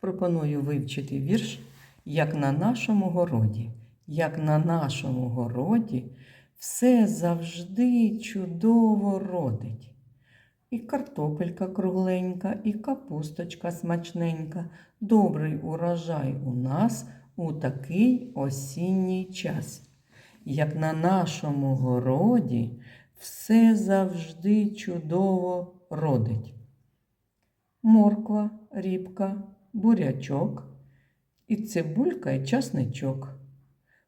пропоную вивчити вірш, як на нашому городі. Як на нашому городі все завжди чудово родить. І картопелька кругленька, і капусточка смачненька. Добрий урожай у нас у такий осінній час. Як на нашому городі все завжди чудово родить. Морква, рібка, бурячок і цибулька і часничок.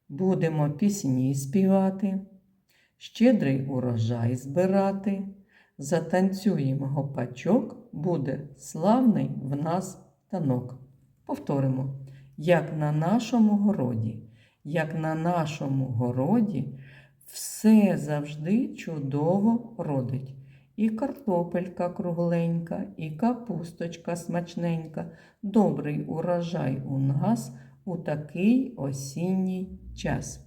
Будемо пісні співати, щедрий урожай збирати. Затанцюємо гопачок, буде славний в нас танок. Повторимо, як на нашому городі, як на нашому городі все завжди чудово родить. І картопелька кругленька, і капусточка смачненька. Добрий урожай у нас у такий осінній час.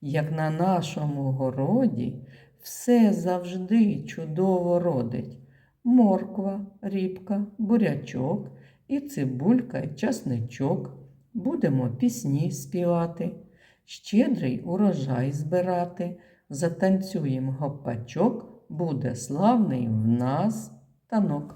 Як на нашому городі все завжди чудово родить. Морква, рібка, бурячок і цибулька, і часничок. Будемо пісні співати, щедрий урожай збирати, затанцюємо гопачок, буде славний в нас танок.